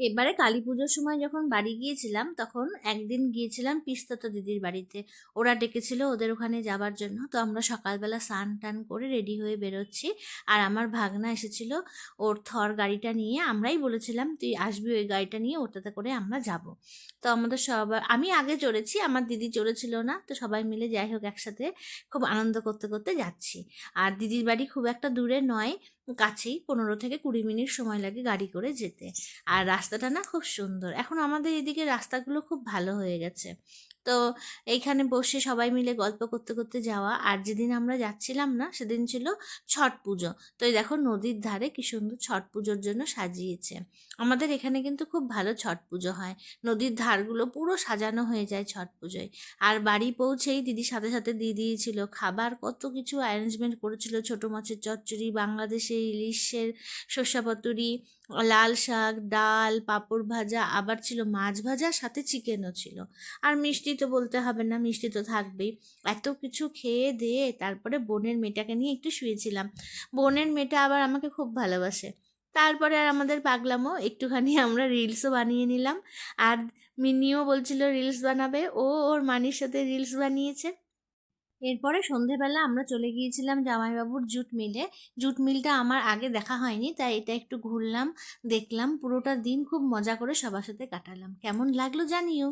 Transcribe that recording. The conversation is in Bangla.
এবারে কালী পুজোর সময় যখন বাড়ি গিয়েছিলাম, তখন একদিন গিয়েছিলাম পিস্তত দিদির বাড়িতে। ওরা ডেকেছিল ওদের ওখানে যাবার জন্য। তো আমরা সকালবেলা স্নান টান করে রেডি হয়ে বেরোচ্ছি। আর আমার ভাগনা এসেছিল ওর থর গাড়িটা নিয়ে। আমরাই বলেছিলাম, তুই আসবি ওই গাড়িটা নিয়ে, ওটাতে করে আমরা যাব। তো আমাদের সবাই আমি আগে চড়েছি, আমার দিদি চড়েছিল না। তো সবাই মিলে যাই হোক একসাথে খুব আনন্দ করতে করতে যাচ্ছি। আর দিদির বাড়ি খুব একটা দূরে নয়। কাছেই পনেরো থেকে কুড়ি মিনিট সময় লাগে গাড়ি করে যেতে। আর রাস্তাটা না খুব সুন্দর। এখন আমাদের এদিকে রাস্তাগুলো খুব ভালো হয়ে গেছে। তো এইখানে বসে সবাই মিলে গল্প করতে করতে যাওয়া। আর যেদিন আমরা যাচ্ছিলাম না, সেদিন ছিল ছট পুজো। তো এই দেখো নদীর ধারে কি সুন্দর ছট পুজোর জন্য সাজিয়েছে। আমাদের এখানে কিন্তু খুব ভালো ছট পুজো হয়। নদীর ধারগুলো পুরো সাজানো হয়ে যায় ছট পুজোয়। আর বাড়ি পৌঁছেই দিদির সাথে সাথে দিয়ে দিয়েছিল খাবার কত কিছু অ্যারেঞ্জমেন্ট করেছিল। ছোটো মাছের চচ্চড়ি বাংলাদেশে ইলিশের শস্যাপাতুরি লাল শাক, ডাল, পাঁপড় ভাজা, আবার ছিল মাছ ভাজা, সাথে চিকেনও ছিল। আর মিষ্টি তো বলতে হবে না, মিষ্টি তো থাকবেই। এত কিছু খেয়ে দিয়ে তারপরে বোনের মেয়েটাকে নিয়ে একটু শুয়েছিলাম। বোনের মেয়েটা আবার আমাকে খুব ভালোবাসে। তারপরে আর আমাদের পাগলামো, একটুখানি আমরা রিলসও বানিয়ে নিলাম। আর মিনিও বলছিল রিলস বানাবে, ও ওর মানির সাথে রিলস বানিয়েছে। এরপরে সন্ধেবেলা আমরা চলে গিয়েছিলাম জামাইবাবুর জুট মিলে। জুট মিলটা আমার আগে দেখা হয়নি, তাই এটা একটু ঘুরলাম, দেখলাম। পুরোটা দিন খুব মজা করে সবার সাথে কাটালাম। কেমন লাগল জানিও।